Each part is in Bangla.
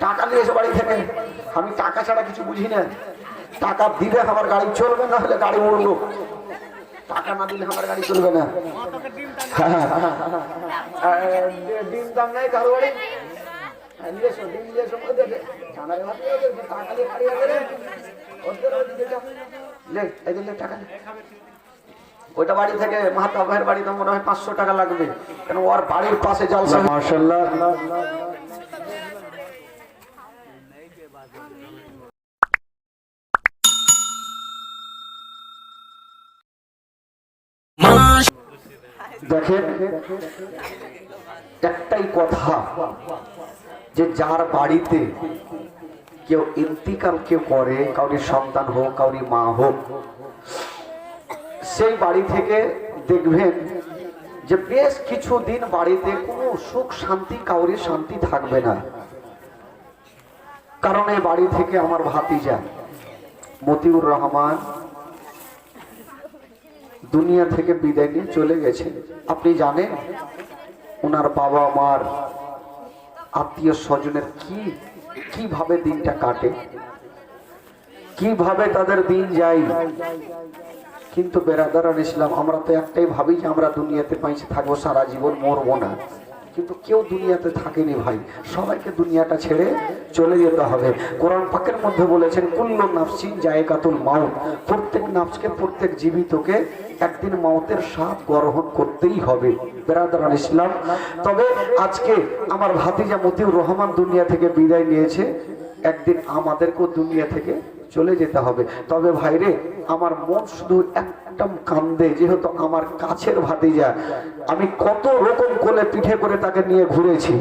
টাকা নিয়েছে বাড়ি থেকে। আমি টাকা ছাড়া কিছু বুঝি না। টাকা দিলে আমার গাড়ি চলবে না হলে গাড়ি উড়লো টাকা না দিলে আমার গাড়ি চলবে না। হ্যাঁ, হ্যাঁ, হ্যাঁ, ডিম দাম নাই কারও বাড়ি? হ্যাঁ। ওইটা বাড়ি থেকে মাহাতা ভাইয়ের বাড়িতে মনে হয় পাঁচশো টাকা লাগবে। কেন ওর বাড়ির পাশে জলসা মার্শাল্লাহ দেখেন, একটাই কথা, যে যার বাড়িতে কেউ ইন্তিকাল কেউ করে, কাউরি সন্তান হোক, কাউরি মা হোক, সেই বাড়ি থেকে দেখবেন যে বেশ কিছুদিন বাড়িতে কোনো সুখ শান্তি, কাউরি শান্তি থাকবে না। কারণ এই বাড়ি থেকে আমার ভাতিজা মতিউর রহমান দুনিয়া থেকে বিদায় নিয়ে চলে গেছে। আপনি জানেন ওনার বাবা মার আত্মীয় স্বজনের কি, কীভাবে দিনটা কাটে? কীভাবে তাদের দিন যায়? কিন্তু বেরাদার ইসলাম, আমরা তো একটাই ভাবি যে আমরা দুনিয়াতে পাইছে, থাকব সারা জীবন, মরবো না। কিন্তু কেউ দুনিয়াতে থাকেনি ভাই। সবাইকে দুনিয়াটা ছেড়ে চলে যেতে হবে। কোরআন পাকের মধ্যে বলেছেন, কুল্ল নাফসিন জায়গাতুল মাউত। প্রত্যেক নাফসকে, প্রত্যেক জীবিতকে একদিন মাউতের স্বাদ গ্রহণ করতেই হবে। বেরাদারান ইসলাম, তবে আজকে আমার ভাতিজা মতিউর রহমান দুনিয়া থেকে বিদায় নিয়েছে। একদিন আমাদেরকেও দুনিয়া থেকে চলে যেতে হবে। তবে ভাইরে, আমার মন শুধু একদম কান্দে, যেহেতু আমার কাছের ভাতিজা। আমি কত রকম কোলে পিঠে করে তাকে নিয়ে ঘুরেছি।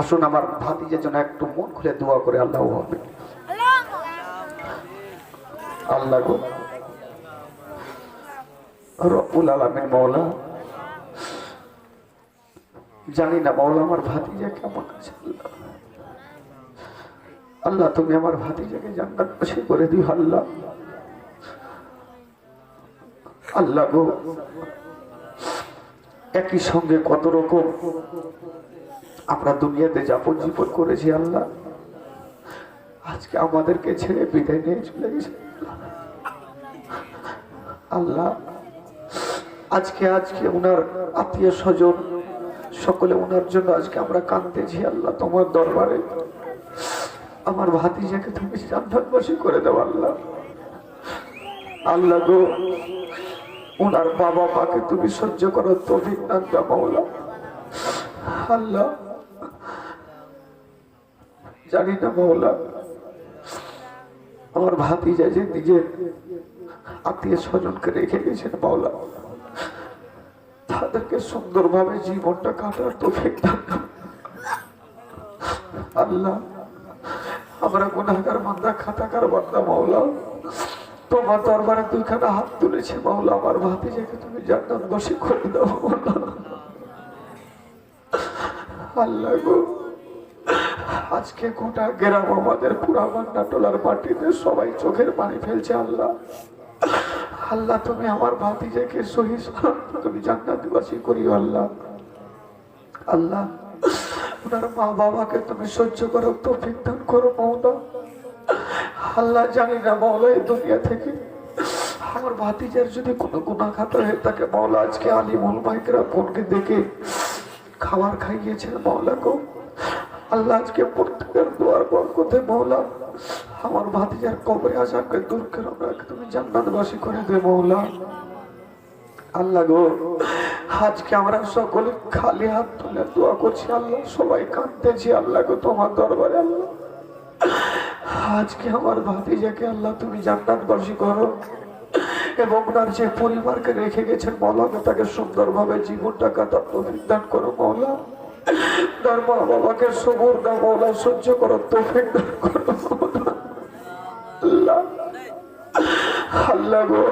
আসুন আমার ভাতিজার জন্য একটু মন খুলে দোয়া করে, আল্লাহ হবে আল্লাহ গো। রব্বুল আলামিন মৌলা জানি না মৌলা আমার ভাতিজা কেমন আছে? আল্লাহ আল্লাহ, তুমি আমার ভাতিজাকে জান্নাত খুশি করে দিও, আল্লাহ। আল্লাহ গো, একই সঙ্গে কত রকম আমরা দুনিয়াতে যাপন জীবন করেছি, আল্লাহ। আজকে আমাদেরকে ছেড়ে বিদায় নিয়ে চলে গেছে। আল্লাহ, আজকে আজকে ওনার আত্মীয় স্বজন সকলে ওনার জন্য আজকে আমরা কাঁদতেছি, আল্লাহ, তোমার দরবারে। আমার ভাতিজাকে তুমি জান্নাতবাসী করে দাও, আল্লাহ আল্লাহ গো ওনার বাবা মাকে তুমি সহ্য করো তৌফিক দাও, মাওলা আল্লাহ, জানি না, মাওলা, আমার ভাতিজা যে নিজের আত্মীয় স্বজনকে রেখে গেছেন, মাওলা, তাদেরকে সুন্দরভাবে জীবনটা কাটার দান দাও। আল্লাহ আমরা গুনাহগার বান্দা খাতাকার বান্দা, মাওলা। তোমার দরবারে দুইখানা হাত তুলেছে, মাওলা। আমার ভাতিজাকে তুমি জান্নাত বসে করে দাও। আল্লাহ গো। আজকে গোটা গ্রাম আমাদের পুরা বান্না টোলার মাটিতে সবাই চোখের পানি ফেলছে, আল্লাহ। আল্লাহ, তুমি আমার ভাতিজাকে সহি তুমি জান্নাতবাসী করিও, আল্লাহ। আল্লাহ ওনার মা বাবাকে তুমি সহ্য করো তো দান করো মৌলা আল্লাহ জানি না মৌলা এই দুনিয়া থেকে। আমার ভাতিজার যদি কোনো গুণাঘাত হয়ে থাকে মৌলা আজকে আলিমুল মাইকরা বোনকে দেখে খাবার খাইয়েছেন মৌলা গো। আল্লাহ আজকে প্রত্যেকের দোয়ার বরকতে মৌলা আমার ভাতিজার কবরে আসাকে দূর করে তুমি জান্নাতবাসী করে দে মৌলা আল্লাহ গো আজকে আমরা সকলে খালি হাত তুলে দোয়া করছি আল্লাহ, সবাই কাঁদতেছি আল্লাহ গো তোমার দরবারে আল্লাহ। আজকে আমার ভাতিজাকে আল্লাহ তুমি জান্নাত জান্নাতবাসী করো। এবং ওনার যে পরিবারকে রেখে গেছেন মৌলানা তাকে সুন্দরভাবে জীবনটা কাটার তৌফিক দান করো মৌলা। তার মা বাবাকে সবুর না মৌলা, সহ্য করো দান করো আল্লাহ। আল্লাহ গো।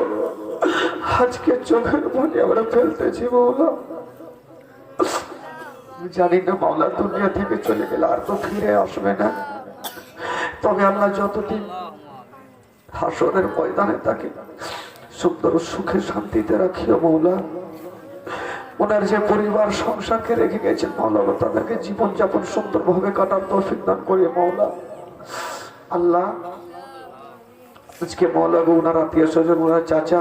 আজকে চোখের পানি আমরা ফেলতেছি মৌলা জানি না মাওলা, দুনিয়া থেকে চলে গেলে আর তো ফিরে আসবে না। তবে আল্লাহ যতদিন হাসরের ময়দানে তাকে সুন্দর সুখে শান্তিতে রাখিও মৌলা ওনার যে পরিবার, সংসারকে রেখে গেছেন মাওলা তাদেরকে জীবনযাপন সুন্দরভাবে কাটার তৌফিক দান করিয়ে মাওলা। আল্লাহ, আজকে মৌলা গো উনার আত্মীয় স্বজন উনার চাচা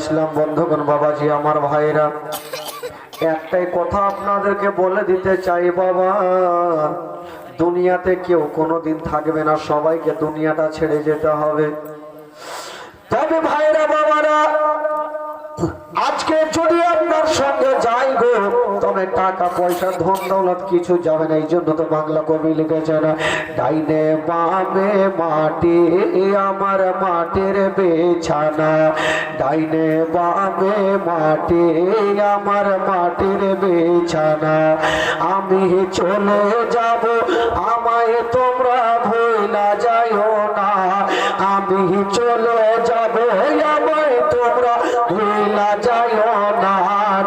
ইসলাম, বন্ধুগণ, বাবাজি, আমার ভাইরা একটাই কথা আপনাদেরকে বলে দিতে চাই, বাবা। দুনিয়াতে কেউ কোনোদিন থাকবে না, সবাইকে দুনিয়াটা ছেড়ে যেতে হবে। তবে ভাইরা তবে টাকা পয়সা, ধন দৌলত কিছু যাবে না। এই জন্য তো বাংলা কবি লিখেছে না ডাইনে বামে মাটি, আমার মাটির বেছানা। ডাইনে বামে মাটি, আমার মাটির বেছানা। আমি চলে যাব, আমায় তোমরা ভুলা যাইও না। আমি চলে যাব, আমায় তোমরা ভুলা যাইও না।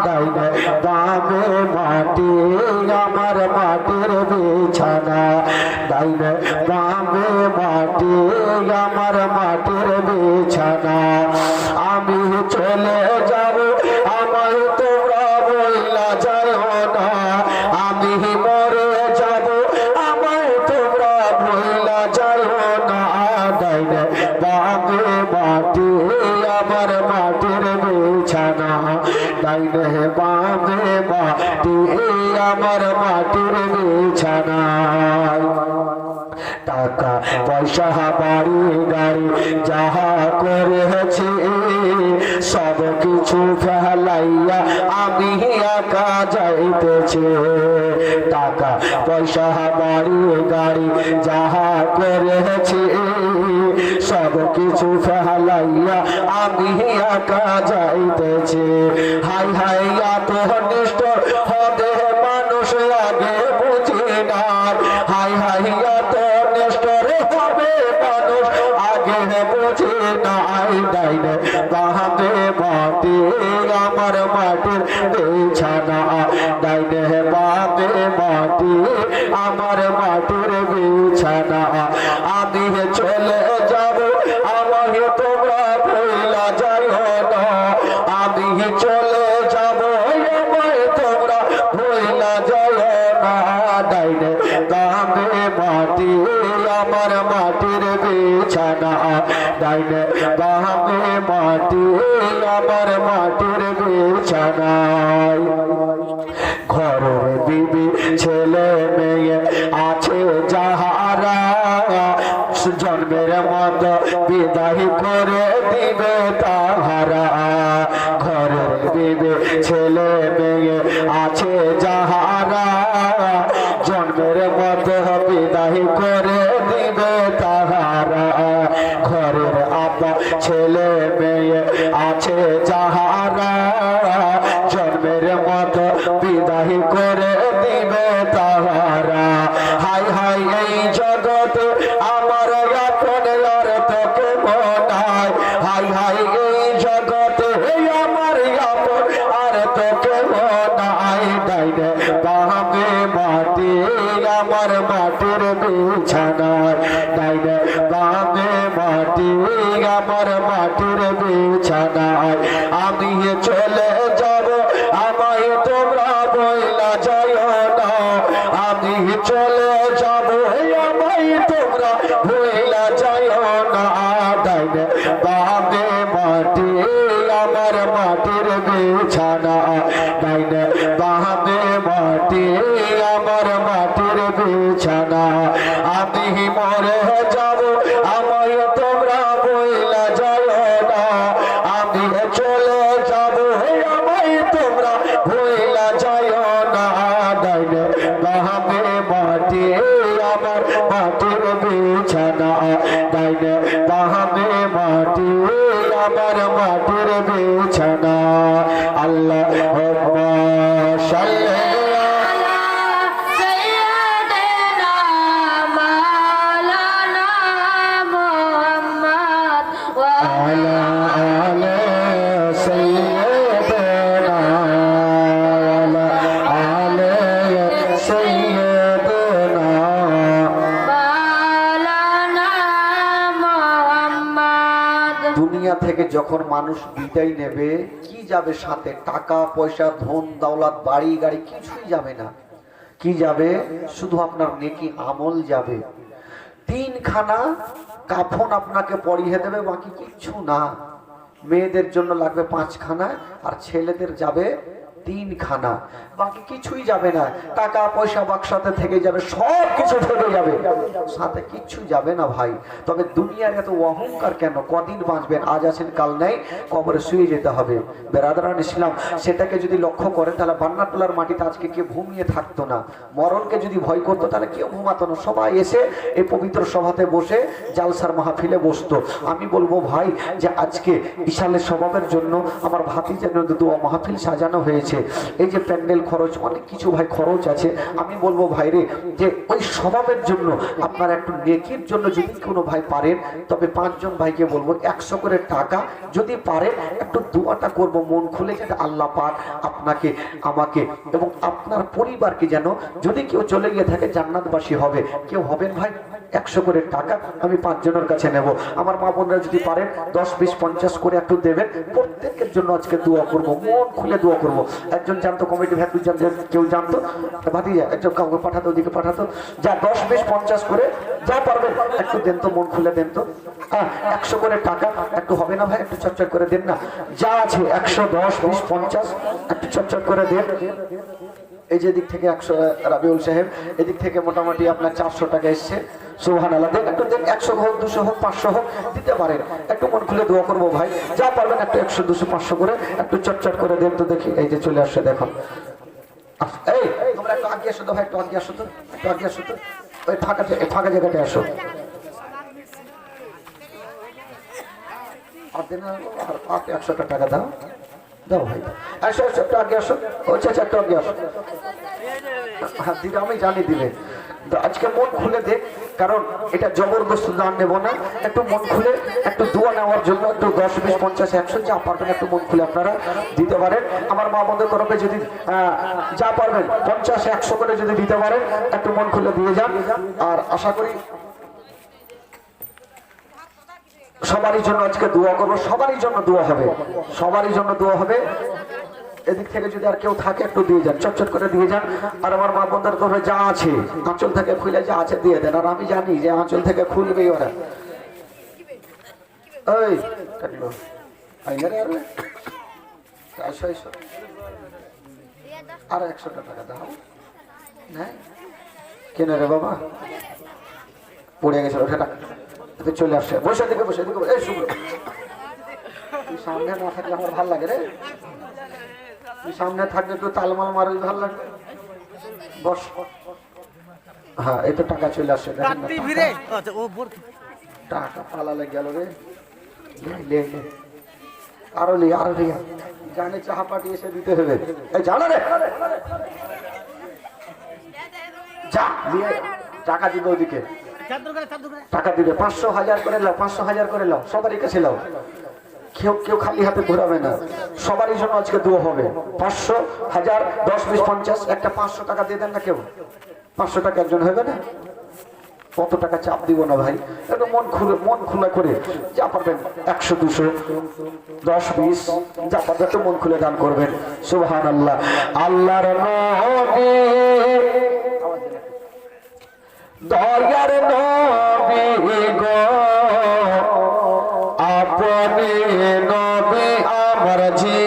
ডাইনে বামে মাটি আমার মাটির বিছানা। ডাইনে বামে মাটি আমার মাটির বিছানা। আমি চলে পয়সা বাড়ি গাড়ি যাহা করেছি, সব কিছু ফেলাইয়া আমি একা যাইতেছি। টাকা, পয়সা, বাড়ি গাড়ি যাহা করেছি, সব কিছু ফেলাইয়া আমি একা যাইতেছি। হাই হাই মাটির ঘরের ছেলে, মেয়ে আছে যাহারা। জন্মের মত বিদায় করে দিবে তাহারা। ঘরের ছেলে, মেয়ে আছে যাহারা। জন্মের মত বিদায় করে দিবে তাহারা। ঘরের আপা, ছেলে, মেয়ে আছে যাহারা। মাটির বিছানা ডাইনে বাহাতে মাটির যখন মানুষ বিদায় নেবে, কি যাবে সাথে? টাকা, পয়সা, ধন, দৌলত, বাড়ি, গাড়ি, কিছুই যাবে না। কি যাবে? শুধু আপনার নেকি আমল যাবে। তিনখানা কাফন আপনাকে পরিয়ে দেবে, বাকি কিচ্ছু না। মেয়েদের জন্য লাগবে পাঁচখানা, আর ছেলেদের যাবে তিনখানা বাকি কিছুই যাবে না। টাকা, পয়সা বাক্সাতে থেকে যাবে সব কিছু থেকে যাবে। সাথে কিচ্ছু যাবে না ভাই। তবে দুনিয়ার এত অহংকার কেন? কদিন বাঁচবেন? আজ আছেন, কাল নেই। কবরে শুয়ে যেতে হবে। বেরাদারান ইসলাম, সেটাকে যদি লক্ষ্য করেন তাহলে বান্নাটোলার মাটিতে আজকে কেউ ঘুমিয়ে থাকতো না। মরণকে যদি ভয় করতো, তাহলে কেউ ঘুমাতো না। সবাই এসে এই পবিত্র সভাতে বসে জালসার মাহফিলে বসতো। আমি বলব ভাই, যে আজকে বিশালের স্বভাবের জন্য আমার ভাতিজের দোয়া মাহফিল সাজানো হয়েছে। এই যে প্যান্ডেল খরচ, অনেক কিছু ভাই খরচ আছে। আমি বলব ভাইরে যে ওই স্বভাবের জন্য আপনার একটু নেকির জন্য যদি কোনো ভাই পারেন, তবে পাঁচজন ভাইকে বলব, একশো করে টাকা যদি পারেন, একটু দোয়াটা করব, মন খুলে যাতে আল্লাহ পাক আপনাকে, আমাকে এবং আপনার পরিবারকে যেন যদি কেউ চলে গিয়ে থাকে জান্নাতবাসী হবে। কেউ হবেন ভাই? একশো করে টাকা আমি পাঁচজনের কাছে নেব। আমার মা বোনরা যদি পারেন দশ বিশ পঞ্চাশ করে একটু দেবেন। প্রত্যেকের জন্য আজকে দোয়া করব মন খুলে দোয়া করব। একজন জানতো কমিটি জানতো কেউ জানতো ভাতিজা একজন কাউকে পাঠাতো ওদিকে পাঠাতো। যা দশ বিশ পঞ্চাশ করে যা পারবেন একটু দেন তো মন খুলে দেন তো। আহ, একশো করে টাকা একটু হবে না ভাই একটু চটচট করে দেন না। যা আছে একশো দশ বিশ পঞ্চাশ একটু চটচট করে দেন। এই যে দিক থেকে একশো, রাবিউল সাহেব, এদিক থেকে মোটামুটি আপনার চারশো টাকা এসছে। সোহান আল্লাহ দেন একটু দেন একশো হোক, দুশো হোক, পাঁচশো হোক, দিতে পারেন। একটু মন খুলে দোয়া করব ভাই। যা পারবেন একটু একশো, দুশো, পাঁচশো করে একটু চটচট করে দেন তো দেখি। এই যে চলে আসছে, দেখো। এই, তোমরা একটু আগে আসো তো ভাই, একটু আগে আসো তো, একটু আগে আসো তো। ওই ফাঁকা ফাঁকা জায়গাটা আসো। আর আর একশোটা টাকা দাও। দাও ভাই। আসো আসো একটু আগে আসো। আচ্ছা আচ্ছা, একটু আগে আসো। হ্যাঁ দিদি আমি জানি দিবে। আজকে মন খুলে দে কারণ এটা জবরদস্ত দান নেব না। একটু মন খুলে একটু দোয়া নেওয়ার জন্য একটু দশ বিশ পঞ্চাশ একশো যা পারবেন একটু মন খুলে আপনারা দিতে পারেন। আমার মা বোনদের তরফে যদি যা পারবেন পঞ্চাশ একশো করে যদি দিতে পারেন একটু মন খুলে দিয়ে যান। আর আশা করি সবারই জন্য আজকে দোয়া করব, সবারই জন্য দোয়া হবে। সবারই জন্য দোয়া হবে। এদিক থেকে যদি আর কেউ থাকে, একটু দিয়ে যান চটচট করে দিয়ে যান। আর আমার মা বন্ধার তরফে যা আছে, আঁচল থেকে খুলে যা আছে দিয়ে দেন। আর আমি জানি যে আঁচল থেকে খুলবেই ওরা। ওই আরে। একশো টাকা দাও। হ্যাঁ? কেনে রে বাবা? পড়ে গেছে, ওঠে এতে চলে আসছে বসে দিকে বসে দিকে এই শুভ্র তুই সামনে না থাকলে আমার ভালো লাগে রে। তুই সামনে থাকলে একটু তালমাল মারলে ভালো লাগবে বস। হ্যাঁ এই তো টাকা চলে আসছে টাকা- আচ্ছা টাকা পালালে গেল রে। আরও লে আরও লে। জানে চাহা পাটি এসে দিতে হবে। এই জানো রে। যা টাকা দিবে ওদিকে। টাকা দিবে, পাঁচশো হাজার করে লাও পাঁচশো হাজার করে লাও সবারই কাছে লাও কেউ কেউ খালি হাতে ঘোরাবে না। সবারই জন্য আজকে দোয়া হবে। পাঁচশো হাজার, দশ বিশ পঞ্চাশ, একটা পাঁচশো টাকা দিয়ে দেন না কেউ। পাঁচশো টাকা একজন হবে না? কত টাকা চাপ দিব না ভাই? একটু মন খুলে, মন খোলা করে। যা পারবেন, একশো, দুশো, দশ, বিশ, যা পারবেন, একটু মন খুলে দান করবেন। সুবহান আল্লাহ আল্লাহর দয়ার নবী গো আপনি নবী আমার জীবনের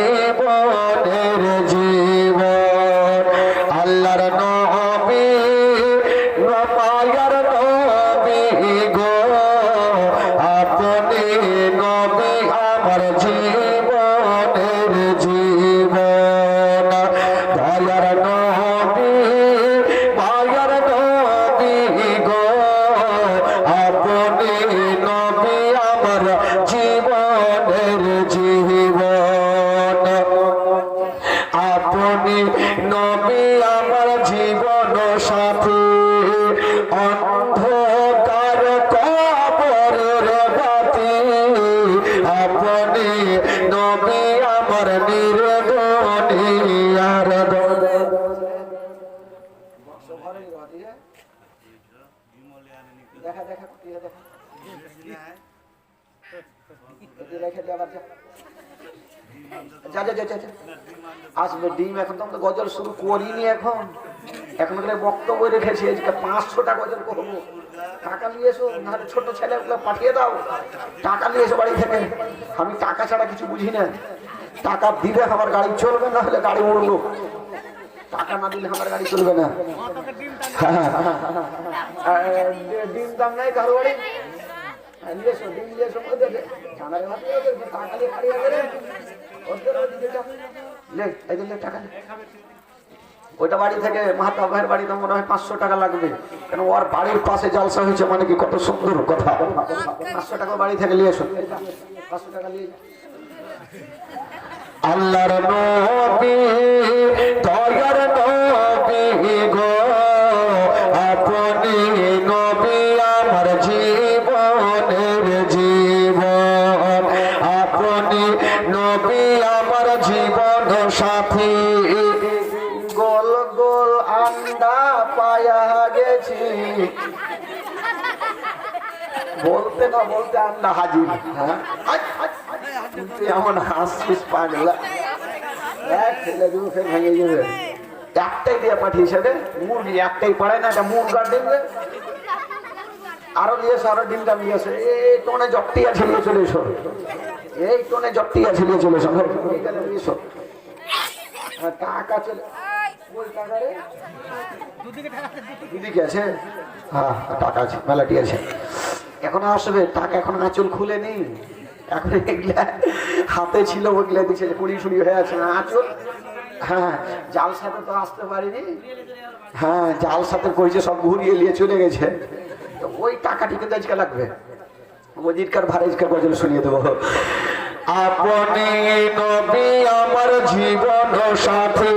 গজল শুরু করিনি এখন। এখন এখানে বক্তব্য রেখেছি আজকে পাঁচশোটা গজল করব। টাকা নিয়ে এসো, নাহলে ছোট ছেলেগুলো পাঠিয়ে দাও। টাকা নিয়ে এসো বাড়ি থেকে। আমি টাকা ছাড়া কিছু বুঝি না। টাকা দিলে আমার গাড়ি চলবে না হলে গাড়ি উড়লো। টাকা না দিলে আমার গাড়ি চলবে না। ডিম দাম নাই কারও ওদের টাকা ওইটা বাড়ি থেকে মাহাতা ভাইয়ের বাড়িতে মনে হয় পাঁচশো টাকা লাগবে। কেন ওর বাড়ির পাশে জলসা হয়েছে মানে কি কত সুন্দর কথা? পাঁচশো টাকা বাড়ি থেকে নিয়ে এসো। পাঁচশো টাকা নিয়ে আল্লাহর নবী, দয়ার নবী না বলতে আন্ডা হাজির। হ্যাঁ। তুই ফের ভেঙে যাবে একটাই দিয়ে পাঠিয়েছে রে মুরগি একটাই না রে। আরও নিয়েছো আরও এই টোনে নিয়ে চলে এসো। এই টোনে চলে এসো। হ্যাঁ, চলে ওই টাকা হ্যাঁ টাকা আছে মেলাটি আছে। এখন আসবে? টাকা এখন আঁচল খুলেনি এখন এগুলা হাতে ছিল ওগুলা দিচ্ছে কুড়ি শুড়ি হয়ে আছে। আঁচল? হ্যাঁ জাল সাথে তো আসতে পারিনি। হ্যাঁ জাল সাথে কইছে সব ঘুরিয়ে নিয়ে চলে গেছে। তো ওই টাকাটি কিন্তু আজকে লাগবে। ওজিরকার ভারেজকার গজল শুনিয়ে দেবো। আপনি নবী, আমার জীবন সাথী।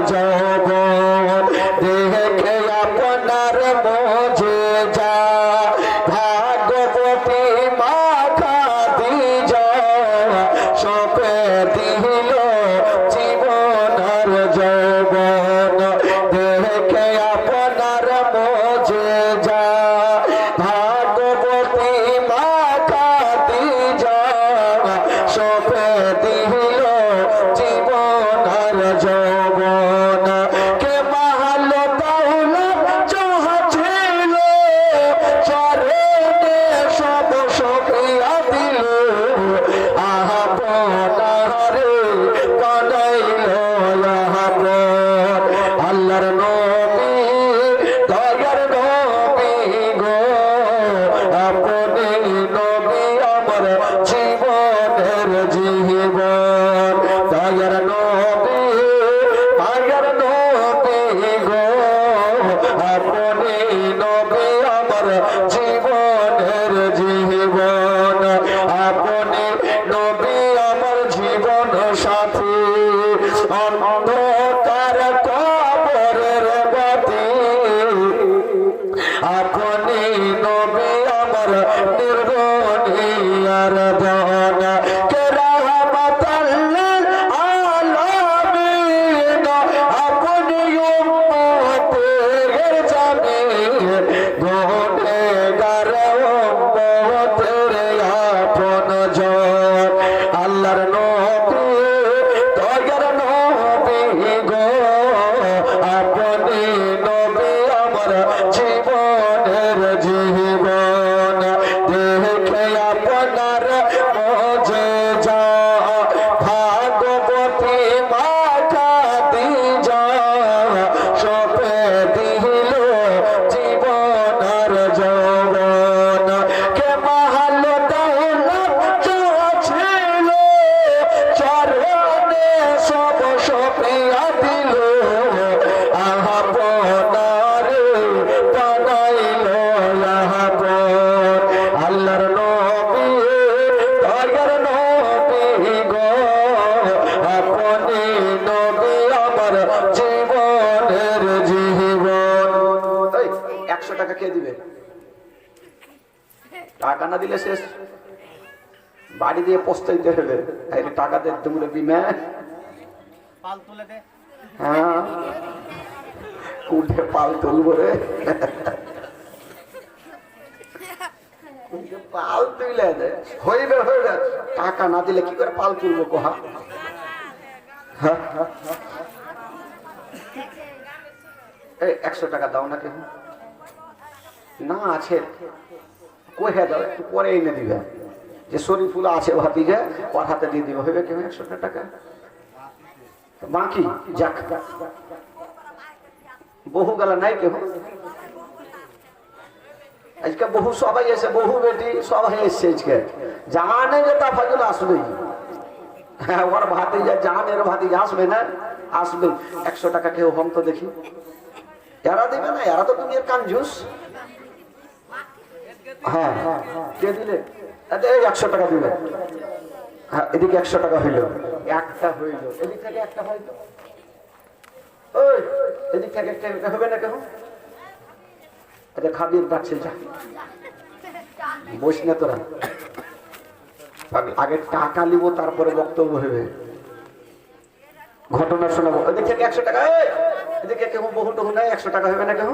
আর টাকা না দিলে শেষ। বাড়ি দিয়ে পস্তাইতে হবে এই টাকা দে তুমি বিমে হ্যাঁ। উঠে পাল তুলবো রে। পাল তুলে দে। হইবে হইবে। টাকা না দিলে কি করে পাল তুলবো কোহা। এই একশো টাকা দাও না কেন? না আছে। কোহে দাও একটু পরে এনে দিবে। যে শরীফুল আছে ভাতিজা, ওর হাতে দিয়ে দিবে। হইবে কেন একশো টাকা। বাকি, যাক। বহু গেলা নাই কেউ? আজকে বহু সবাই এসে, বহু বেটি সবাই এসছে আজকে। জানে যে তা ফাজুল আসবেই হ্যাঁ ওর ভাতিজা জানের ভাতিজা আসবে না? আসবে। একশো টাকা কেউ হম তো দেখি। এরা দেবে না, এরা তো তুমি কানজুস। হ্যাঁ কে দিলে এই একশো টাকা দিবে হ্যাঁ এদিকে একশো টাকা হইল। একটা হইল। এদিক থেকে একটা হইল ওই এদিক থেকে একটা হবে না কেন? আচ্ছা খাবির ডাকছে যা। বস না তোরা। আগে টাকা নিব তারপরে বক্তব্য হবে। ঘটনা শোনাবো। এদিক থেকে একশো টাকা এদিকে কেউ বহু টহু নাই একশো টাকা হবে না কেউ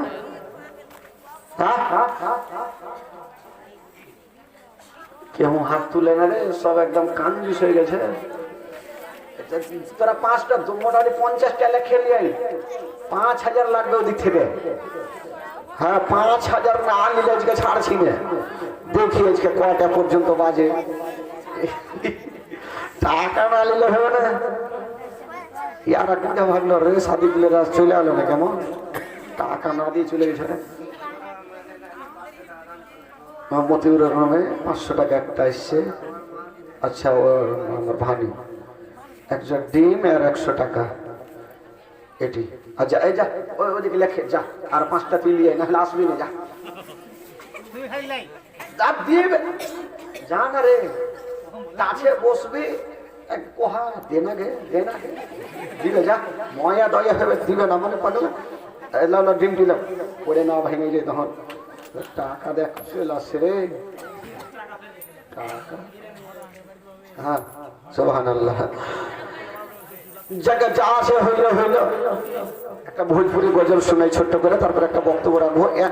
হ্যাঁ হ্যাঁ হ্যাঁ? কেউ হাত তুলে না রে? সব একদম কানজুস হয়ে গেছে। তোরা পাঁচটা মোটামুটি পঞ্চাশটা লেখে নিয়ে পাঁচ হাজার লাগবে ওদিক থেকে। হ্যাঁ পাঁচ হাজার না নিলে আজকে ছাড়ছি না। দেখি আজকে কয়টা পর্যন্ত বাজে। টাকা না নিলে হবে না। ইয়ারা কিনে ভাবলো রে সাদি গুলেরা চলে আলো না কেমন? টাকা না দিয়ে চলে গেছে মতিউর রহমে পাঁচশো টাকা একটা এসছে। আচ্ছা ওর আমার ভাবি একজন ডিম আর একশো টাকা। এটি। আচ্ছা এই যা, ওই ওদিকে লেখে, যা। আর পাঁচটা তুই নিয়ে নাহলে আসবি না, যা। যা যা না রে। কাছে বসবি। কোহা দে না গে, দে না গে। দিবে, যা। ময়া দয়া হবে দিবে না মানে পাগল না? ডিম দিলাম পড়ে না ভেঙে যায় তখন। টাকা দেখ টাকা? হ্যাঁ যা হইল একটা ভোজপুরি গজল শোনাই ছোট্ট করে, তারপর একটা বক্তব্য রাখব।